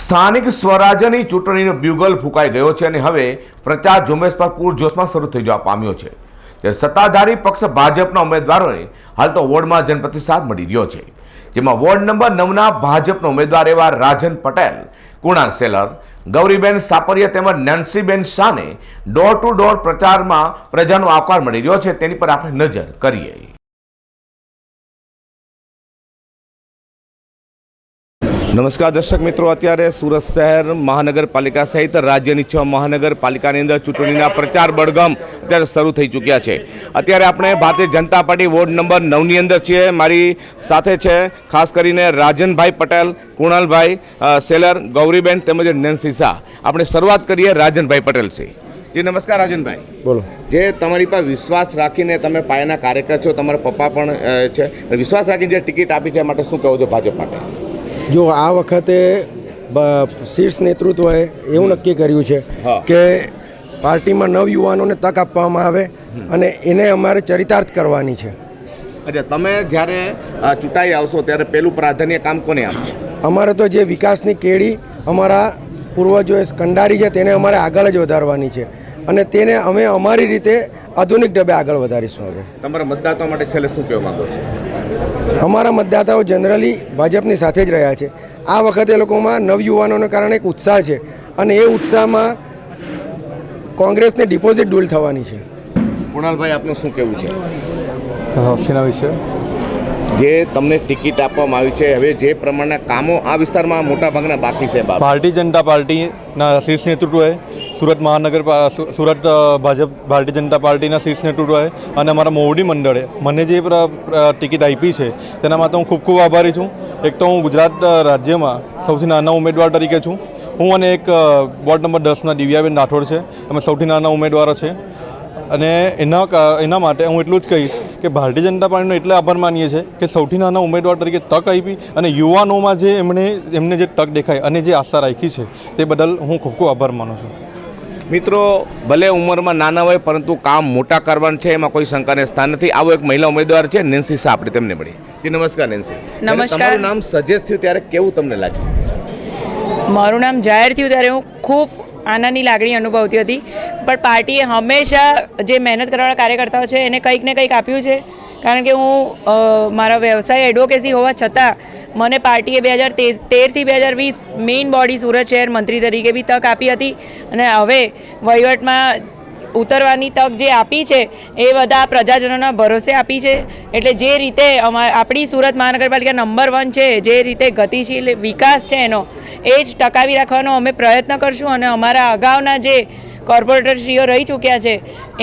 સ્થાનિક સ્વરાજ્યની ચૂંટણીનો બ્યુગલ ફૂંકાઈ ગયો છે અને હવે પ્રચાર ઝુંબેશ પર પૂરજોશમાં શરૂ થઈ જવા પામ્યો છે. ત્યારે સત્તાધારી પક્ષ ભાજપના ઉમેદવારોને હાલ તો વોર્ડમાં જનપ્રતિસાદ મળી રહ્યો છે. જેમાં વોર્ડ નંબર નવના ભાજપના ઉમેદવાર એવા રાજન પટેલ, કુણાલ સેલર, ગૌરીબેન સાપરિયા તેમજ નેન્સીબેન શાહને ડોર ટુ ડોર પ્રચારમાં પ્રજાનો આવકાર મળી રહ્યો છે. તેની પર આપણે નજર કરીએ. નમસ્કાર દર્શક મિત્રો અત્યારે સુરત શહેર મહાનગરપાલિકા સહિત રાજ્યની છ મહાનગરપાલિકાની અંદર ચૂંટણીના પ્રચાર બળગમ અત્યારે શરૂ થઈ ચૂક્યા છે. અત્યારે આપણે Bharatiya Janata party ward number નવની અંદર છીએ. મારી સાથે છે ખાસ કરીને રાજનભાઈ પટેલ કુણાલભાઈ સેલર ગૌરીબેન તેમજ નેન્સી શાહ. આપણે શરૂઆત કરીએ રાજનભાઈ પટેલથી જી નમસ્કાર રાજનભાઈ. બોલો. જે તમારી પર વિશ્વાસ રાખીને તમે પાયાના કાર્યકર છો તમારા પપ્પા પણ છે. વિશ્વાસ રાખીને જે ટિકિટ આપી છે એ માટે શું કહો છો ભાજપ માટે? જો આ વખતે શીર્ષ નેતૃત્વએ એવું નક્કી કર્યું છે કે પાર્ટીમાં નવ યુવાનોને તક આપવામાં આવે અને એને અમારે ચરિતાર્થ કરવાની છે. અચ્છા તમે જ્યારે ચૂંટાઈ આવશો ત્યારે પેલું પ્રાધાન્ય કામ કોને આપશે? અમારે તો જે વિકાસની કેડી અમારા પૂર્વજોએ કંડારી છે તેને અમારે આગળ જ વધારવાની છે. અને તેને અમે અમારી રીતે આધુનિક ઢબે આગળ વધારીશું હવે. તમારા મતદાતા માટે છેલ્લે શું કહેવા માંગો છો? અમારા મતદાતાઓ જનરલી ભાજપની સાથે જ રહ્યા છે. આ વખતે એ લોકોમાં નવયુવાનોને કારણે એક ઉત્સાહ છે અને એ ઉત્સાહમાં કોંગ્રેસને ડિપોઝિટ ડૂલ થવાની છે. કુણાલભાઈ આપનું શું કહેવું છે? વિશે? જે તમને ટિકિટ આપવામાં આવી છે. હવે જે પ્રમાણના કામો આ વિસ્તારમાં મોટા ભાગના બાકી છે ભારતીય જનતા પાર્ટીના શીર્ષ નેતૃત્વએ સુરત મહાનગર સુરત ભાજપ, ભારતીય જનતા પાર્ટીના શીર્ષ નેતૃત્વએ અને અમારા મોવડી મંડળે મને જે ટિકિટ આપી છે, તેના માટે હું ખૂબ ખૂબ આભારી છું. એક તો હું ગુજરાત રાજ્યમાં સૌથી નાના ઉમેદવાર તરીકે છું. હું અને એક વોર્ડ નંબર દસના દિવ્યાબેન રાઠોડ છે. અમે સૌથી નાના ઉમેદવારો છે. અને એના એના માટે હું એટલું જ કહીશ કે ભારતીય જનતા પાર્ટીનો એટલે આભાર માનીએ છીએ કે સૌથી નાના ઉમેદવાર તરીકે તક આપી અને યુવાનોમાં જે એમણે એમને જે તક દેખાય અને જે આશા રાખી છે તે બદલ હું ખૂબ ખૂબ આભાર માનું છું. મિત્રો ભલે ઉંમરમાં નાના હોય પરંતુ કામ મોટા કરવાનું છે એમાં કોઈ શંકાને સ્થાન નથી. આવો એક મહિલા ઉમેદવાર છે નેન્સી શાહ આપણે તેમને મળી જી નમસ્કાર નેન્સી. નમસ્કાર. તમારું નામ સજેસ્ટ થયું ત્યારે કેવું તમને લાગ્યું? મારું નામ જાહેર થયું ત્યારે હું ખૂબ આનંદની લાગણી અનુભવતી હતી. પણ પાર્ટીએ હંમેશા જે મહેનત કરવાવાળા કાર્યકર્તાઓ છે, એને કંઈક ને કંઈક આપ્યું છે. કારણ કે હું મારા વ્યવસાય એડવોકેસી હોવા છતાં મને પાર્ટીએ બે હજાર તેરથી બે હજાર વીસ મેઇન બોડી સુરત શહેર મંત્રી તરીકે બી તક આપી હતી. અને હવે વહીવટમાં ઉતરવાની તક જે આપી છે, એ બધા પ્રજાજનોના ભરોસે આપી છે. એટલે જે રીતે આપણી સુરત મહાનગરપાલિકા નંબર વન છે, જે રીતે ગતિશીલ વિકાસ છે એનો, એ જ ટકાવી રાખવાનો અમે પ્રયત્ન કરશું અને અમારા અગાઉના જે કોર્પોરેટરશ્રીઓ રહી ચૂક્યા છે.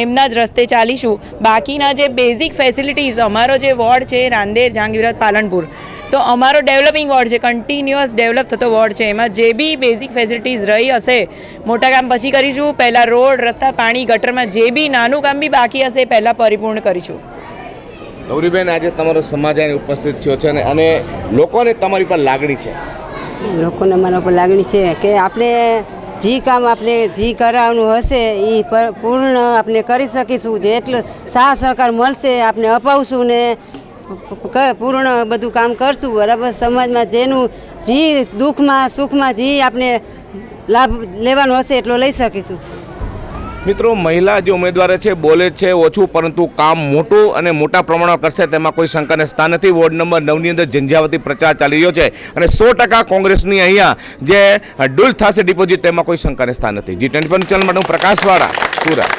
એમના જ રસ્તે ચાલીશું. બાકીના જે બેઝિક ફેસિલિટીઝ અમારો જે વોર્ડ છે રાંદેર જહાંગીરત પાલનપુર. તો અમારો ડેવલપિંગ વોર્ડ છે કન્ટિન્યુઅસ ડેવલપ થતો વોર્ડ છે. એમાં જે બી બેઝિક ફેસિલિટીઝ રહી હશે મોટા કામ પછી કરીશું. પહેલાં રોડ રસ્તા પાણી ગટરમાં જે બી નાનું કામ બી બાકી હશે પહેલાં પરિપૂર્ણ કરીશું. ગૌરીબેન આજે તમારો સમાજ અહીં ઉપસ્થિત થયો છે અને અને લોકોને તમારી પર લાગણી છે. લોકોને મારા પર લાગણી છે કે આપણે જે કામ આપણે જે કરાવવાનું હશે એ પૂર્ણ આપણે કરી શકીશું. જેટલું સાથ સહકાર મળશે આપણે અપાવશું ને પૂર્ણ બધું કામ કરશું. બરાબર? સમાજમાં જેનું જે દુઃખમાં સુખમાં જે આપણે લાભ લેવાનો હશે એટલો લઈ શકીશું. મિત્રો, મહિલા જે ઉમેદવાર છે, બોલે છે, ઓછું પરંતુ કામ મોટું અને મોટા પ્રમાણમાં કરશે, તેમાં કોઈ શંકાને સ્થાન નથી. વોર્ડ નંબર નવની અંદર ઝંઝાવતી પ્રચાર ચાલી રહ્યો છે અને સો ટકા કોંગ્રેસની અહીંયા જે ડુલ થશે ડિપોઝિટ તેમાં કોઈ શંકાને સ્થાન નથી. જી ટ્વેન્ટી ચેનલ માટે હું પ્રકાશવાળા સુરત.